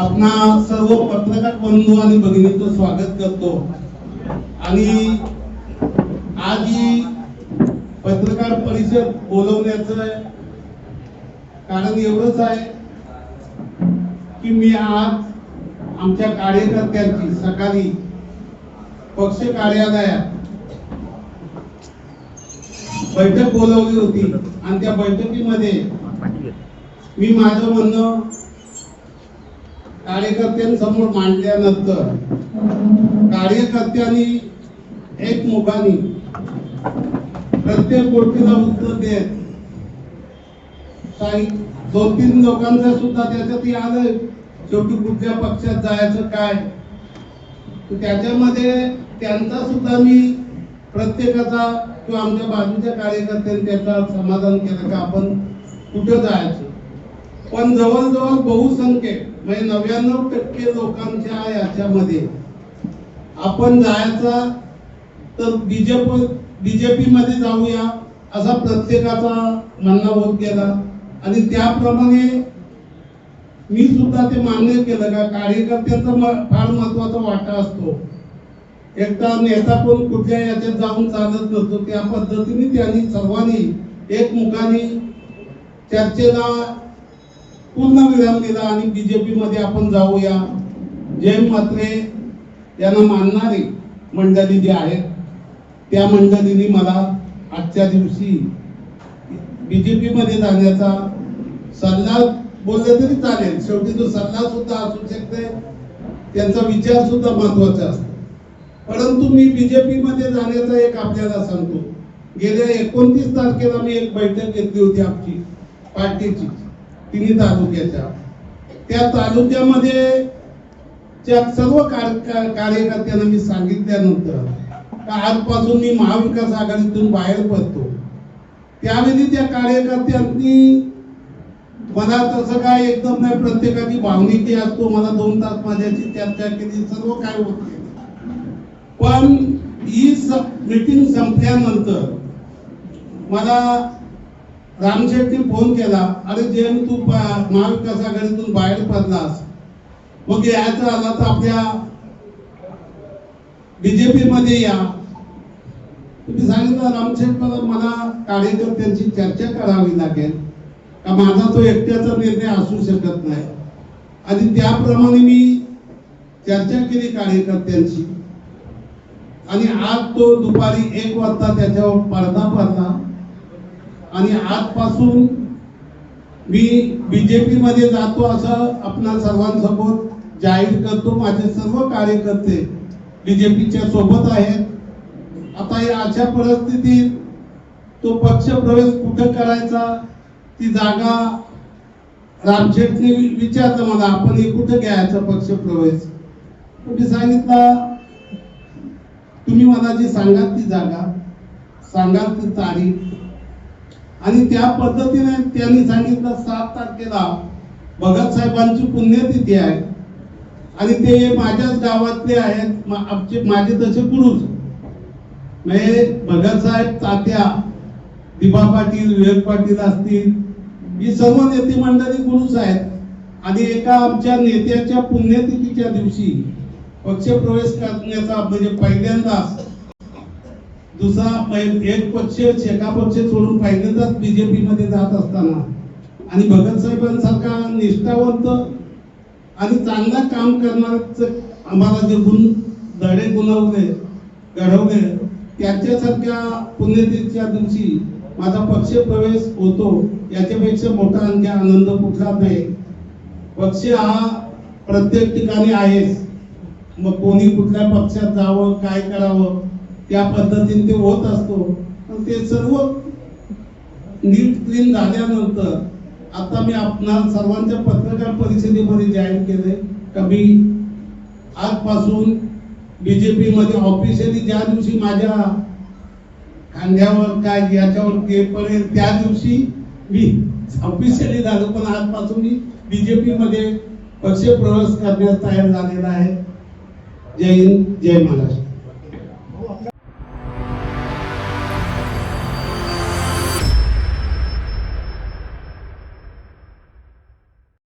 आपणा सर्व पत्रकार बंधू आणि भगिनीचं स्वागत करतो. आणि आज ही पत्रकार परिषद बोलवण्याचं कारण एवढंच आहे की मी आज आमच्या कार्यकर्त्यांची सकाळी पक्ष कार्यालयात बैठक बोलवली होती. आणि त्या बैठकीमध्ये मी माझं म्हणणं कार्यकर्त्यांसमोर मांडल्यानंतर कार्यकर्त्यांनी एक मुखाने प्रत्येक गोष्टीला उत्तर देत काही दोन तीन लोकांचं सुद्धा त्याच्यात आलं. शेवटी कुठल्या पक्षात जायचं काय? त्याच्यामध्ये त्यांचा सुद्धा मी प्रत्येकाचा किंवा आमच्या बाजूच्या कार्यकर्त्यांनी त्याचा समाधान केलं का आपण कुठं जायचं? पण जवळजवळ बहुसंख्य म्हणजे नव्याण्णव टक्के लोकांच्या याच्यामध्ये. आपण जायचा तर बीजेपी बीजेपी मध्ये जाऊया असा प्रत्येकाचा म्हणणं होत गेला आणि त्याप्रमाणे मी सुद्धा ते मान्य केलं का कार्यकर्त्यांचा म- फार महत्त्वाचा वाटा असतो. एकटा नेता पण कुठल्या याच्यात जाऊन चालत नसतो त्या पद्धतीने त्यांनी सर्वांनी एकमुखाने चर्चेला पूर्ण विराम दिला आणि बी जे पीमध्ये आपण जाऊया. जय मात्रे यांना मानणारी मंडळी जी आहेत त्या मंडळींनी मला आजच्या दिवशी बी जे पीमध्ये जाण्याचा सल्ला बोलले तरी चालेल. शेवटी तो सल्ला सुद्धा असू शकते त्यांचा विचार सुद्धा महत्त्वाचा असतो. परंतु मी बीजेपी मध्ये जाण्याचा एक आपल्याला सांगतो. गेल्या एकोणतीस तारखेला मी एक बैठक घेतली होती आमची पार्टीची. तिन्ही तालुक्याच्या. त्या तालुक्यामध्ये त्या सर्व कार्यकर्त्यांना मी सांगितल्यानंतर आजपासून मी महाविकास आघाडीतून बाहेर पडतो. त्यावेळी त्या कार्यकर्त्यांनी मला तसं काय एकदम नाही प्रत्येकाची भावनिकी असतो. मला दोन तास माझ्याशी चर्चा केली सर्व काय होते पण ही मीटिंग संपल्यानंतर मला राम शेट्टी फोन केला अरे जेम तू महाविकास आघाडीतून बाहेर पडलास. मग यायचं आला तर आपल्या बीजेपी मध्ये या. तुम्ही सांगितलं रामशेठ मला मला कार्यकर्त्यांची चर्चा करावी लागेल. का माझा तो एकट्याचा निर्णय असू शकत नाही. आणि त्याप्रमाणे मी चर्चा केली कार्यकर्त्यांची. आणि आज तो दुपारी एक वाजता त्याच्यावर पडदा पडला. आणि आजपासून मी बीजेपी मध्ये जातो असं आपणा सर्वांसमोर जाहीर करतो. माझे सर्व कार्यकर्ते बीजेपीच्या सोबत आहेत. आता या अशा परिस्थितीत तो पक्ष प्रवेश कुठं करायचा? ती जागा रामशेठने विचारलं मला आपण हे कुठं घ्यायचा पक्ष प्रवेश? मी सांगितलं तुम्ही मला जी सांगाल ती जागा सांगाल ती तारीख आणि त्या पद्धतीने त्यांनी सांगितलं सात तारखेला भगत साहेबांची पुण्यतिथी आहे. आणि ते माझ्याच गावातले आहेत मा- आमचे माझे तसे पुरुष. म्हणजे भगत साहेब तात्या दिबा पाटील विवेक पाटील असतील ही सर्व नेते मंडळी गुरुच आहेत. आणि एका आमच्या नेत्याच्या पुण्यतिथीच्या दिवशी पक्ष प्रवेश करण्याचा म्हणजे पहिल्यांदाच दुसरा पै- एक पक्ष एका पक्ष सोडून पहिल्यांदाच बीजेपी मध्ये जात असताना. आणि भगतसाहेबांसारखा निष्ठावंत आणि चांगला काम करणारच आम्हाला जे गुण धडे गुणवले घडवले त्याच्यासारख्या पुण्यतिथीच्या दिवशी माझा पक्ष प्रवेश होतो. याच्यापेक्षा मोठा आणखी आनंद कुठला नाही. पक्ष हा प्रत्येक ठिकाणी आहेच. मग कोणी कुठल्या पक्षात जावं काय करावं? त्या पद्धतीने ते होत असतो. पण ते सर्व नीट क्लीन झाल्यानंतर आता मी आपणा सर्वांच्या पत्रकार परिषदेमध्ये जाहीर केले का मी आजपासून बी जे पीमध्ये ऑफिशियली ज्या दिवशी माझ्या खांद्यावर काय याच्यावर ते पडेल त्या दिवशी मी ऑफिशियली झालो. पण आजपासून मी बी जे पीमध्ये पक्ष प्रवेश करण्यास तयार झालेला आहे. जय हिंद जय महाराष्ट्र.